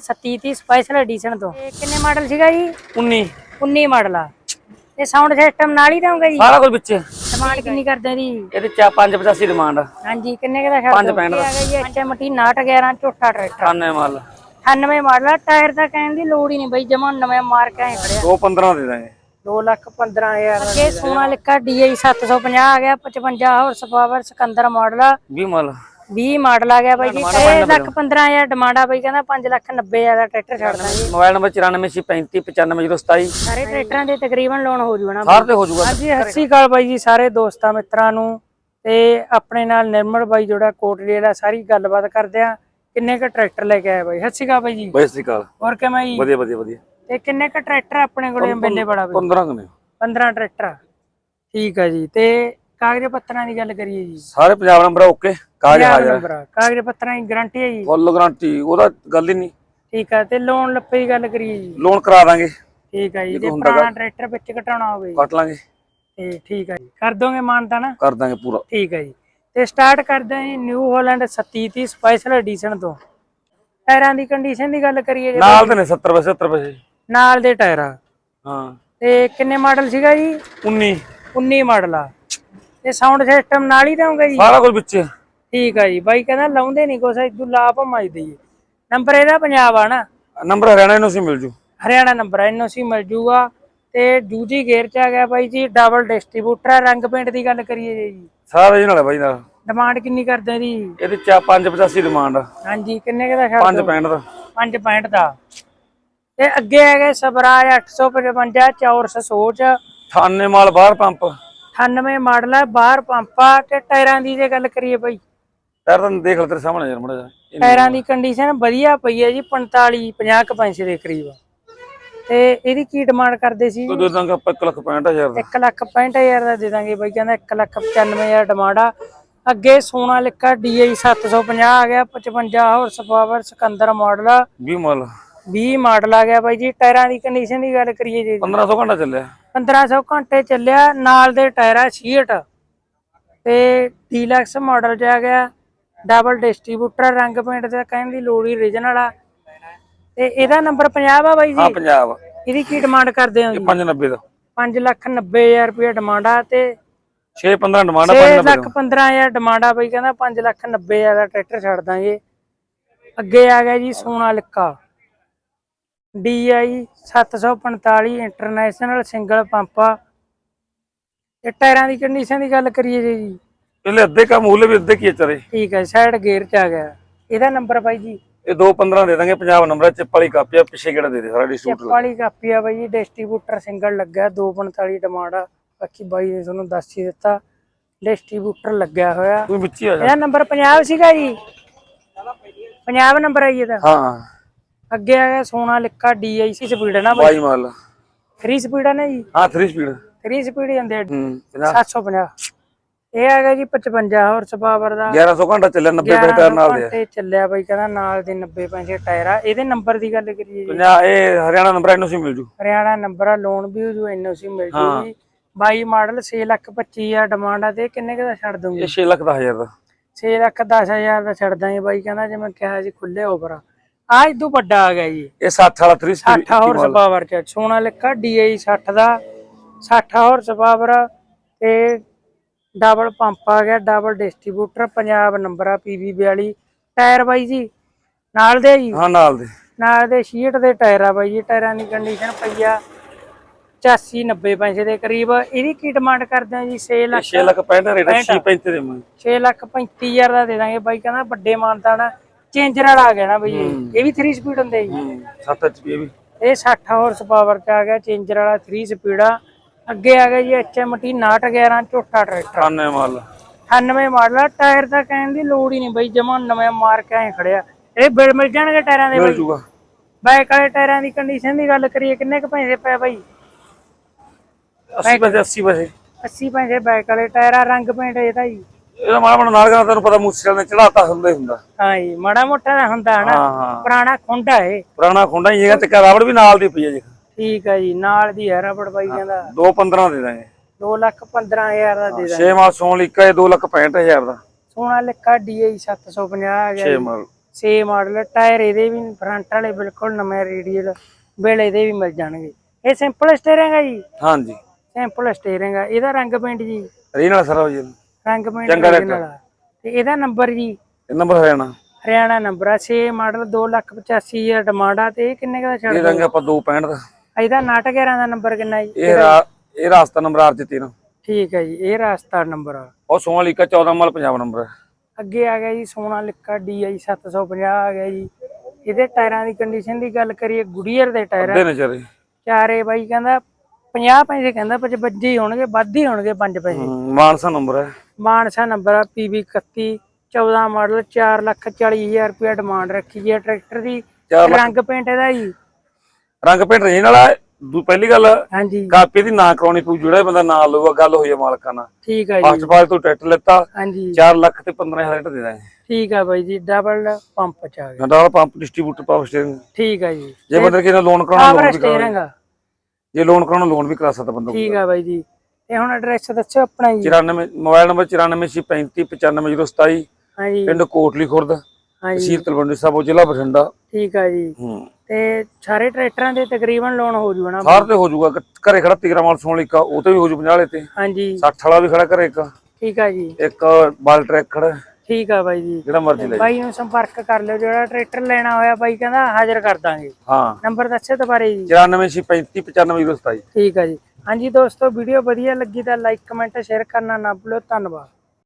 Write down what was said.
3730 special edition ਤੋਂ। ਇਹ ਕਿੰਨੇ ਮਾਡਲ ਸੀਗਾ ਜੀ? 19 19 ਮਾਡਲ ਆ। ਇਹ ਸਾਊਂਡ ਸਿਸਟਮ ਨਾਲ ਹੀ ਰਹੂਗਾ ਜੀ? ਸਾਰਾ ਕੁਝ ਵਿੱਚ। ਡਿਮਾਂਡ ਕਿੰਨੀ ਕਰਦੇ ਜੀ? ਇਹਦੇ ਚਾ 585 ਡਿਮਾਂਡ ਹਾਂਜੀ ਕਿੰਨੇ ਕੁ ਦਾ ਛੱਡ ਪੰਜ ਦਿਓ? ਪੈਂਹਠ। ਦਾ। ਇਹ ਹੈਗਾ ਜੀ ਐਚਐਮਟੀ 911 ਝੋਟਾ ਟਰੈਕਟਰ। ਖਾਨੇ ਮਾਲ 98 ਮਾਡਲ ਆ ਟਾਇਰ ਤਾਂ ਕਹਿਣ ਦੀ ਲੋੜ ਹੀ ਨਹੀਂ ਬਈ ਜਮਾ ਨਵੇਂ ਮਾਰ ਕੇ ਆਏ ਖੜਿਆ 215 ਦੇ ਦਾਂਗੇ। 2 ਲੱਖ 15000 ਅੱਗੇ ਸੋਨਾ ਲਿਖਾ DI 750 ਆ ਗਿਆ 55 ਹਾਰਸ ਪਾਵਰ ਸਿਕੰਦਰ ਮਾਡਲ ਆ। 20 ਮਾਲ 20 ਮਾਡਲ ਆ ਗਿਆ ਬਾਈ ਜੀ। 6 ਲੱਖ 15000 ਡਿਮਾਂਡ ਆ ਬਾਈ ਕਹਿੰਦਾ 5 ਲੱਖ 90000 ਦਾ ਟਰੈਕਟਰ ਛੱਡ ਦਾਂਗੇ। ਮੋਬਾਈਲ ਨੰਬਰ 9435 95027 ਸਾਰੇ ਟਰੈਕਟਰਾਂ ਦੇ ਤਕਰੀਬਨ ਲੋਨ ਹੋ ਜੂਗਾ ਨਾ ਸਾਰ ਤੇ ਹੋ ਜਾਊਗਾ ਹਾਂਜੀ ਸਤਿ ਸ਼੍ਰੀ ਅਕਾਲ ਬਾਈ ਜੀ ਸਾਰੇ ਦੋਸਤਾਂ ਮਿੱਤਰਾਂ ਨੂੰ। ਤੇ ਆਪਣੇ ਨਾਲ ਨਿਰਮਲ ਬਾਈ ਜਿਹੜਾ ਕੋਟਲੀ ਵਾਲਾ ਸਾਰੀ ਗੱਲਬਾਤ ਕਰਦੇ ਆ। ਕਿੰਨੇ ਕ ਟਰੈਕਟਰ ਲੈ ਕੇ ਆਏ ਬਾਈ? ਸਤਿ ਸ਼੍ਰੀ ਅਕਾਲ ਬਾਈ ਜੀ। ਬਈ ਸ੍ਰੀ ਅਕਾਲ। ਹੋਰ ਕਿਵੇਂ ਜੀ? ਵਧੀਆ ਵਧੀਆ ਵਧੀਆ। ਤੇ ਕਿੰਨੇ ਕ ਟਰੈਕਟਰ ਆਪਣੇ ਕੋਲੇ ਅਵੇਲੇ ਬੜਾ ਬਾਈ? 15 ਕਨੇ 15 ਟਰੈਕਟਰ। ਠੀਕ ਆ ਜੀ ਤੇ ਕਾਗਜ਼ ਪੱਤਰਾਂ ਦੀ ਗੱਲ ਕਰੀਏ ਜੀ। ਸਾਰੇ ਪੰਜਾਬ ਨੰਬਰ ਓਕੇ ਕਾਗਜ਼ ਆ। ਕਾਗਜ਼ ਪੱਤਰਾਂ ਦੀ ਗਾਰੰਟੀ ਹੈ ਜੀ। ਫੁੱਲ ਗਾਰੰਟੀ ਉਹਦਾ ਗੱਲ ਹੀ ਨਹੀਂ। ਠੀਕ ਆ ਤੇ ਲੋਨ ਲੱਪੇ ਦੀ ਗੱਲ ਕਰੀਏ ਜੀ। ਲੋਨ ਕਰਾ ਦਾਂਗੇ। ਠੀਕ ਆ ਜੀ ਤੇ ਪੁਰਾਣਾ ਟਰੈਕਟਰ ਵਿੱਚ ਘਟਾਉਣਾ ਹੋਵੇ ਜੀ। ਕੱਟ ਲਾਂਗੇ। ਤੇ ਠੀਕ ਆ ਜੀ ਕਰ ਦੋਗੇ ਮਾਨਤਾ ਨਾ? ਕਰ ਦਾਂਗੇ ਪੂਰਾ। ਠੀਕ ਹੈ ਜੀ। ਤੇ ਸਟਾਰਟ ਕਰਦੇ ਹਾਂ ਜੀ ਨਿਊ ਹਾਲੈਂਡ 3730 ਸਪੈਸ਼ਲ ਐਡੀਸ਼ਨ ਤੋਂ। ਟਾਇਰਾਂ ਦੀ ਕੰਡੀਸ਼ਨ ਦੀ ਗੱਲ ਕਰੀਏ ਜੇ ਨਾਲ ਦੇ ਨੇ 70 ਪੈਸੇ 70 ਪੈਸੇ ਨਾਲ ਦੇ ਟਾਇਰ। ਹਾਂ। ਤੇ ਕਿੰਨੇ ਮਾਡਲ ਸੀਗਾ ਜੀ? 19 19 ਮਾਡਲ ਆ। ਤੇ ਸਾਊਂਡ ਸਿਸਟਮ ਨਾਲ ਹੀ ਰਹੂਗਾ ਜੀ? ਸਾਰਾ ਕੁਝ ਵਿੱਚ। ਠੀਕ ਆ ਜੀ ਬਾਈ ਕਹਿੰਦਾ ਲਾਉਂਦੇ ਨਹੀਂ ਕੁਛ ਇਦੋਂ ਲਾਭ ਮਾਈ ਦਈਏ। ਨੰਬਰ ਇਹਦਾ ਪੰਜਾਬ ਆ ਨਾ? ਨੰਬਰ ਹਰਿਆਣਾ ਨੂੰ ਸੀ ਮਿਲ ਜੂ। ਹਰਿਆਣਾ ਨੰਬਰ ਆ ਐਨਓਸੀ ਮਿਲ ਜੂਗਾ। ਤੇ ਦੂਜੀ ਗੇਅਰ ਚ ਆ ਗਿਆ ਬਾਈ ਜੀ ਡਬਲ ਡਿਸਟ੍ਰੀਬਿਊਟਰ ਰੰਗ ਪੇਂਟ ਦੀ ਗੱਲ ਕਰੀਏ ਜੀ। ਸਾਰਾ ਜੀ ਨਾਲ ਹੈ ਬਾਈ ਨਾਲ। ਡਿਮਾਂਡ ਕਿੰਨੀ ਕਰਦੇ ਜੀ? ਇਹਦੇ ਚਾ 585 ਡਿਮਾਂਡ ਹਾਂਜੀ ਕਿੰਨੇ ਕੁ ਦਾ ਛੱਡ 5 65 ਦਾ। 5 65 ਦਾ। ਤੇ ਅੱਗੇ ਹੈਗੇ ਸਵਰਾਜ 855 ਚੌਰਸ ਸੋਚ 98 ਮਾਲ ਬਾਹਰ ਪੰਪ। 98 ਮਾਡਲ ਹੈ ਬਾਹਰ ਪੰਪਾ ਤੇ ਟਾਇਰਾਂ ਦੀ ਜੇ ਗੱਲ ਕਰੀਏ ਬਈ। ਟਾਇਰ ਤਾਂ ਦੇਖ ਲੈ ਤੇਰੇ ਸਾਹਮਣੇ ਯਾਰ ਮੜਾ ਟਾਇਰਾਂ ਦੀ ਕੰਡੀਸ਼ਨ ਵਧੀਆ ਪਈ ਹੈ ਜੀ 45 50 ਕੁ ਪੈਸੇ ਦੇ ਕਰੀਬ ਤੇ ਇਹਦੀ ਕੀ ਡਿਮਾਂਡ ਕਰਦੇ ਸੀ ਦੇ ਦਾਂਗਾ ਆਪਾਂ 1 ਲੱਖ 65000 ਦਾ। 1 ਲੱਖ 65000 ਦਾ ਦੇ ਦਾਂਗੇ ਬਈ ਕਹਿੰਦਾ 1 ਲੱਖ 95000 ਡਿਮਾਂਡ ਆ। ਅੱਗੇ ਸੋਨਾ ਲਿਖਾ DI 750 ਆ ਗਿਆ 55 ਹਾਰਸ ਪਾਵਰ ਸਿਕੰਦਰ ਮਾਡਲ 20 ਮਾਲ 20 ਮਾਡਲ ਆ ਗਿਆ ਬਾਈ ਜੀ ਟਾਇਰਾਂ ਦੀ ਕੰਡੀਸ਼ਨ ਦੀ ਗੱਲ ਕਰੀਏ ਜੀ। 1500 ਘੰਟਾ ਚੱਲਿਆ। 1500 ਘੰਟੇ ਚੱਲਿਆ ਨਾਲ ਦੇ ਟਾਇਰ ਆ 66 ਤੇ ਡੀਲਕਸ ਮਾਡਲ ਚ ਆ ਗਿਆ ਡਬਲ ਡਿਸਟ੍ਰੀਬਿਊਟਰ ਰੰਗ ਪੇਂਟ ਦਾ ਕਹਿਣ ਦੀ ਲੋੜ ਹੀ ਰੀਜਨਲ ਆ। ਤੇ ਇਹਦਾ ਨੰਬਰ 50 ਆ ਬਾਈ ਹਾਂ ਜੀ ਪੰਜਾਬ ਇਹਦੀ ਕੀ ਡਿਮਾਂਡ ਕਰਦੇ ਹੋ ਜੀ? 590 ਦਾ। 5 ਲੱਖ 90000 ਰੁਪਏ ਡਿਮਾਂਡ ਆ ਤੇ 6 15 ਡਿਮਾਂਡ 6 590 ਲੱਖ 15000 ਡਿਮਾਂਡ ਆ ਬਾਈ ਕਹਿੰਦਾ 5 ਲੱਖ 90000 ਦਾ ਟਰੈਕਟਰ ਛੱਡ ਦਾਂਗੇ ਅੱਗੇ ਆ ਗਿਆ ਜੀ Sonalika DI 745 international single ਪੰਪਾ ਇਹ ਟਾਇਰਾਂ ਦੀ ਕੰਡੀਸ਼ਨ ਦੀ ਗੱਲ ਕਰੀਏ ਜੀ ਪਹਿਲੇ ਅੱਧੇ ਕਾ ਮੁੱਲ ਵੀ ਅੱਧੇ ਕੀ ਚਰੇ ਠੀਕ ਹੈ ਸਾਈਡ ਗੇਅਰ ਚ ਆ ਗਿਆ। ਇਹਦਾ ਨੰਬਰ ਬਾਈ ਜੀ। ਇਹ 215 ਦੇ ਦਾਂਗੇ ਪੰਜਾਬ ਨੰਬਰ ਚਿੱਪ ਵਾਲੀ ਕਾਪੀ ਆ ਪਿੱਛੇ ਕਿਹੜਾ ਦੇ ਦੇ ਸਾਰਾ ਚਿੱਪ ਡਿਸਟ੍ਰੀਬਿਊਟਰ ਵਾਲੀ ਕਾਪੀ ਆ ਬਾਈ ਜੀ ਡਿਸਟ੍ਰੀਬਿਊਟਰ ਸਿੰਗਲ ਲੱਗਾ 245 ਡਿਮਾਂਡ ਆ। ਬਾਕੀ ਬਾਈ ਨੇ ਤੁਹਾਨੂੰ ਦੱਸ ਹੀ ਦਿੱਤਾ ਡਿਸਟ੍ਰੀਬਿਊਟਰ ਲੱਗਿਆ ਹੋਇਆ। ਤੂੰ ਵਿੱਚ ਹੀ ਆ ਜਾ। ਇਹਦਾ ਨੰਬਰ 50 ਸੀਗਾ ਜੀ। 50 ਨੰਬਰ ਹੈ ਜੀ ਇਹਦਾ। ਹਾਂ। ਅੱਗੇ ਆ ਗਿਆ ਸੋਨਾ ਲਿਕਾ DI ਸੀ ਸਪੀਡ ਹੈ ਨਾ ਬਾਈ। 22 ਮਾਲ। 3 ਸਪੀਡ ਹੈ ਨਾ ਜੀ? ਹਾਂ 3 ਸਪੀਡ 3 ਸਪੀਡ ਜਾਂਦੇ ਆ। ਹੂੰ 50 750 ਇਹ ਆ ਗਿਆ ਜੀ 55 ਹਾਰਸ ਪਾਵਰ ਦਾ। 1100 ਘੰਟਾ ਚੱਲਿਆ 90 ਪੈਸੇ ਟਾਇਰ ਨਾਲ ਦੇ। ਆ। ਘੰਟੇ ਚੱਲਿਆ ਬਾਈ ਕਹਿੰਦਾ ਨਾਲ ਦੇ 90 ਪੈਸੇ ਟਾਇਰ ਆ। ਇਹਦੇ ਨੰਬਰ ਦੀ ਗੱਲ ਕਰੀਏ ਜੀ। 50 ਇਹ ਹਰਿਆਣਾ ਨੰਬਰ ਇਹਨੂੰ ਸੀ ਮਿਲ ਜੂ। ਹਰਿਆਣਾ ਨੰਬਰ ਆ ਲੋਨ ਵੀ ਹੋ ਜੂ ਐਨਓਸੀ ਮਿਲ ਜੂਗੀ 22 ਮਾਡਲ 6 ਲੱਖ 25 ਹਜ਼ਾਰ ਡਿਮਾਂਡ ਆ ਤੇ ਕਿੰਨੇ ਕੁ ਦਾ ਛੱਡ ਦੂੰਗੀ ਇਹ 6 ਲੱਖ ਦਾ ਹਜ਼ਾਰ ਦਾ। 6 ਲੱਖ 10 ਹਜ਼ਾਰ ਦਾ ਛੱਡ ਦਾਂਗੇ ਬਾਈ ਕਹਿੰਦਾ ਜਿਵੇਂ ਕਿਹਾ ਜੀ ਖੁੱਲੇ ਓਵਰ ਆ। ਆ ਇਦੋਂ ਵੱਡਾ ਆ ਗਿਆ ਜੀ। ਇਹ 60 ਵਾਲਾ 3 ਸਪੀਡ 60 ਹਾਰਸ ਪਾਵਰ ਚ ਸੋਨਾ ਲਿਖਾ DI 60 ਦਾ। 60 ਹਾਰਸ ਪਾਵਰ ਤੇ ਡਬਲ ਪੰਪ ਆ ਗਿਆ ਡਬਲ ਡਿਸਟ੍ਰੀਬਿਊਟਰ ਪੰਜਾਬ ਨੰਬਰ ਆ PB 42 ਟਾਇਰ ਬਾਈ ਜੀ ਨਾਲ ਦੇ ਜੀ? ਹਾਂ ਨਾਲ ਦੇ। ਨਾਲ ਦੇ ਸ਼ੀਟ ਦੇ ਟਾਇਰ ਆ ਬਾਈ ਜੀ ਟਾਇਰਾਂ ਦੀ ਕੰਡੀਸ਼ਨ ਪਈ ਆ 85 90 ਪੈਸੇ ਦੇ ਕਰੀਬ। ਇਹਦੀ ਕੀ ਡਿਮਾਂਡ ਕਰਦੇ ਆ ਜੀ? 6 ਲੱਖ 6 ਲੱਖ 65 ਰੇਟ 6 35 ਦੇ ਮੈਂ 6 ਲੱਖ 35 ਹਜ਼ਾਰ ਦਾ ਦੇ ਦਾਂਗੇ। ਬਾਈ ਕਹਿੰਦਾ ਵੱਡੇ ਮਾਨਤਾ ਨਾ ਚੇਂਜਰ ਵਾਲਾ ਆ ਗਿਆ ਨਾ ਬਈ ਇਹ। ਇਹ ਵੀ 3 ਸਪੀਡ ਹੁੰਦੇ ਜੀ। 7 HP ਵੀ। ਇਹ 60 ਹਾਰਸ ਪਾਵਰ ਚ ਆ ਗਿਆ ਚੇਂਜਰ ਵਾਲਾ 3 ਸਪੀਡ ਆ। ਅੱਗੇ ਆ ਗਿਆ ਜੀ HMT 911 ਝੋਟਾ ਟਰੈਕਟਰ 98 ਮਾਲ। 98 ਮਾਡਲ ਆ ਟਾਇਰ ਤਾਂ ਕਹਿਣ ਦੀ ਲੋੜ ਹੀ ਨਹੀਂ ਬਈ ਜਮਾ ਨਵੇਂ ਮਾਰ ਕੇ ਐ ਖੜਿਆ। ਇਹ ਬਿਲ ਮਿਲ ਜਾਣਗੇ ਟਾਇਰਾਂ ਦੇ ਮਿਲ ਬਈ। ਜੂਗਾ। ਬਾਈਕ ਵਾਲੇ ਟਾਇਰਾਂ ਦੀ ਕੰਡੀਸ਼ਨ ਦੀ ਗੱਲ ਕਰੀਏ ਕਿੰਨੇ ਕੁ ਪੈਸੇ ਪਏ ਬਾਈ? 80 ਪੈਸੇ 80 ਪੈਸੇ। 80 ਪੈਸੇ ਬਾਈਕ ਵਾਲੇ ਟਾਇਰ ਰੰਗ ਪੇਂਟ ਇਹਦਾ ਜੀ। ਇਹਦਾ ਮਾੜਾ ਮਾੜਾ ਨਾਲ ਕਰਨਾ ਤੈਨੂੰ ਪਤਾ ਮੂਸੇ ਨੇ ਚੜਾਤਾ ਹੁੰਦਾ ਹੀ ਹੁੰਦਾ। ਹਾਂ ਜੀ ਮਾੜਾ ਮੋਟਾ ਤਾਂ ਹੁੰਦਾ ਨਾ ਹਾਂ ਹਾਂ। ਪੁਰਾਣਾ ਖੁੰਡਾ ਇਹ। ਪੁਰਾਣਾ ਖੁੰਡਾ ਹੀ ਹੈਗਾ ਤੇ ਰਾਵੜ ਵੀ ਨਾਲ ਦੀ ਪਈ ਹੈ ਜੀ। ਠੀਕ ਆ ਜੀ ਨਾਲ ਦੀ ਹੈ ਰਬੜ ਬਾਈ ਕਹਿੰਦਾ 215 ਦੇ ਦਾਂਗੇ। 2 ਲੱਖ 15000 ਦਾ ਦੇ ਦਾਂ 6 ਮਾਲ ਸੋਨ ਲਿਕਾ ਇਹ 2 ਲੱਖ 65000 ਦਾ। ਸੋਨਾ ਲਿਖਾ DI 750 ਆ ਗਿਆ 6 ਜੀ। ਮਾਲ ਛੇ ਮਾਡਲ ਟਾਇਰ ਇਹਦੇ ਵੀ ਫਰੰਟ ਵਾਲੇ ਬਿਲਕੁਲ ਨਵੇਂ ਰੇਡੀਅਲ ਵੇਲੇ ਇਹਦੇ ਵੀ ਮਿਲ ਜਾਣਗੇ। ਇਹ ਸਿੰਪਲ ਸਟੀਅਰਿੰਗ ਹੈ ਜੀ। ਹਾਂਜੀ। ਸਿੰਪਲ ਸਟੀਅਰਿੰਗ ਹੈ ਇਹਦਾ ਰੰਗ ਪੇਂਟ ਜੀ। ਰੀਨਲ ਸਰ ਜੀ। ਰੰਗ ਪੇਂਟ ਚੰਗਾ। ਆ। ਤੇ ਇਹਦਾ ਨੰਬਰ ਜੀ? ਇਹ ਨੰਬਰ ਹਰਿਆਣਾ। ਹਰਿਆਣਾ ਨੰਬਰ ਆ 6 ਮਾਡਲ 285000 ਡਿਮਾਂਡ ਆ ਤੇ ਇਹ ਕਿੰਨੇ ਦਾ ਛੱਡ ਇਹ ਰੰਗ ਆਪਾਂ 265 ਦਾ। ਇਹਦਾ ਨਾਟਕ 11 ਦਾ ਨੰਬਰ ਕਿੰਨਾ ਜੀ? ਇਹ ਰਾ- ਇਹ ਰਾਸਤਾ ਨੰਬਰ ਆਰ ਜੀ 13 ਠੀਕ ਹੈ ਜੀ ਇਹ ਰਾਸਤਾ ਨੰਬਰ ਆ। ਉਹ ਸੋਨਾਲੀਕਾ 14 ਮਲ ਪੰਜਾਬ ਨੰਬਰ ਹੈ ਅੱਗੇ ਆ ਗਿਆ ਜੀ ਸੋਨਾ ਲਿਕਾ DI 750 ਆ ਗਿਆ ਜੀ। ਇਹਦੇ ਟਾਇਰਾਂ ਦੀ ਕੰਡੀਸ਼ਨ ਦੀ ਗੱਲ ਕਰੀਏ ਗੁਡੀਅਰ ਦੇ ਟਾਇਰ। ਆ। ਦੇ ਨਚਰੇ ਚਾਰੇ ਬਾਈ ਕਹਿੰਦਾ 50 ਪੈਸੇ ਕਹਿੰਦਾ 55 ਹੀ ਹੋਣਗੇ ਵੱਧ ਹੀ ਹੋਣਗੇ 5 ਪੈਸੇ। ਮਾਨਸਾ ਨੰਬਰ ਹੈ। ਮਾਨਸਾ ਨੰਬਰ ਆ PB 31 14 ਮਾਡਲ 4 ਲੱਖ 40 ਹਜ਼ਾਰ ਰੁਪਏ ਡਿਮਾਂਡ ਰੱਖੀ ਜੀ ਟਰੈਕਟਰ ਦੀ। ਰੰਗ ਪੇਂਟ ਇਹਦਾ ਜੀ ਰੰਗ ਪੇਂਟ ਰੇਂਜ ਹੈ। ਦੂ ਪਹਿਲੀ ਗੱਲ ਹਾਂਜੀ। ਕਾਪੀ ਦੀ ਨਾ ਕਰਾਉਣੀ ਪਊ ਜਿਹੜਾ ਬੰਦਾ ਨਾ ਲਊਗਾ ਗੱਲ ਹੋਈ ਹੈ ਮਾਲਕਾਂ ਨਾਲ। ਠੀਕ ਆ ਜੀ। ਫਸਟ ਪਾਸ ਤੋਂ ਟਰੈਕਟਰ ਲਿੱਤਾ ਹਾਂਜੀ। 4 ਲੱਖ ਤੇ 15000 ਰੁਪਏ ਦੇ ਦਾਂਗੇ। ਠੀਕ ਆ ਬਾਈ ਜੀ ਡਬਲ ਪੰਪ ਚ ਆ ਗਿਆ। ਗੰਡਾਲ ਪੰਪ ਡਿਸਟ੍ਰੀਬਿਊਟਰ ਪਾਵਰ ਸਟੇਰਿੰਗ ਠੀਕ ਆ ਜੀ। ਜੇ ਬੰਦੇ ਕਿਹਦਾ ਲੋਨ ਕਰਾਉਣਾ ਲੋਨ ਵੀ ਕਰਾ ਸਟੀਅਰਿੰਗ ਆ। ਜੇ ਲੋਨ ਕਰਾਉਣਾ ਲੋਨ ਵੀ ਕਰਾ ਸਕਦਾ ਬੰਦਾ ਠੀਕ ਆ ਬਾਈ ਜੀ। ਤੇ ਹੁਣ ਐਡਰੈਸ ਦੱਸੋ ਆਪਣਾ ਜੀ। 94 ਮੋਬਾਈਲ ਨੰਬਰ 9435 95027 ਹਾਂਜੀ। ਪਿੰਡ ਕੋਟਲੀ ਖੁਰਦ ਹਾਂਜੀ। ਤਹਿਸੀਲ ਤਲਵੰਡੀ ਸਾਬੋ ਜ਼ਿਲ੍ਹਾ ਬਠਿੰਡਾ। ਠੀਕ ਆ ਜੀ। ਹੂੰ। ਤੇ ਸਾਰੇ ਟਰੈਕਟਰਾਂ ਦੇ ਤਕਰੀਬਨ ਲੋਨ ਹੋ ਜੂਗਾ ਨਾ ਸਾਰ ਤੇ ਹੋ ਇੱਕ ਘਰੇ ਖੜਾ 13 ਮਾਲ ਸੋਣ ਲਿਕਾ ਉਹ ਤੇ ਵੀ ਹੋ ਜੂ 50 ਵਾਲੇ ਤੇ। ਹਾਂਜੀ। 60 ਵਾਲਾ ਵੀ ਖੜਾ ਘਰੇ ਇੱਕ। ਠੀਕ ਆ ਜੀ। ਇੱਕ ਬਾਲ ਟਰੈਕ ਖੜਾ ਠੀਕ ਆ ਬਾਈ ਜੀ। ਜਿਹੜਾ ਮਰਜ਼ੀ ਲੈ। ਬਾਈ ਨੂੰ ਸੰਪਰਕ ਕਰ ਲਿਓ ਜਿਹੜਾ ਟਰੈਕਟਰ ਲੈਣਾ ਹੋਇਆ ਬਾਈ ਕਹਿੰਦਾ ਹਾਜ਼ਰ ਕਰ ਦਾਂਗੇ। ਹਾਂ। ਨੰਬਰ ਦੱਸਿਓ ਦੁਬਾਰੇ ਜੀ। 9435 95 ਠੀਕ ਆ ਜੀ। ਹਾਂਜੀ ਦੋਸਤੋ ਵੀਡੀਓ ਵਧੀਆ ਲੱਗੀ ਤਾਂ ਲਾਈਕ ਕਮੈਂਟ ਸ਼ੇਅਰ ਕਰਨਾ ਨਾ ਭੁੱਲਿਓ ਧੰਨਵਾਦ।